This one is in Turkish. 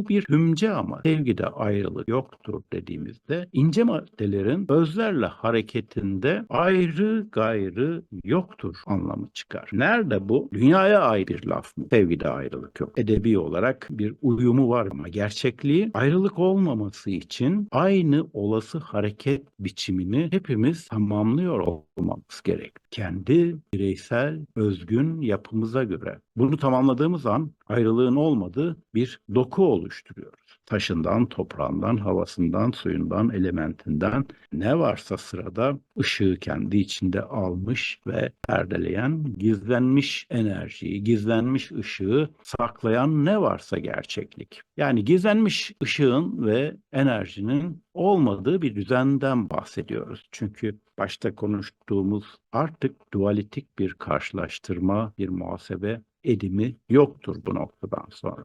Bu bir hümce ama sevgide ayrılık yoktur dediğimizde ince maddelerin özlerle hareketinde ayrı gayrı yoktur anlamı çıkar. Nerede bu? Dünyaya ait bir laf mı? Sevgide ayrılık yok. Edebi olarak bir uyumu var ama gerçekliği ayrılık olmaması için aynı olası hareket biçimini hepimiz tamamlıyor olmamız gerek. Kendi bireysel, özgün yapımıza göre. Bunu tamamladığımız an ayrılığın olmadığı bir doku oluşturuyoruz. Taşından, toprağından, havasından, suyundan, elementinden ne varsa sırada ışığı kendi içinde almış ve perdeleyen, gizlenmiş enerjiyi, gizlenmiş ışığı saklayan ne varsa gerçeklik. Yani gizlenmiş ışığın ve enerjinin olmadığı bir düzenden bahsediyoruz. Çünkü başta konuştuğumuz artık dualitik bir karşılaştırma, bir muhasebe edimi yoktur bu noktadan sonra.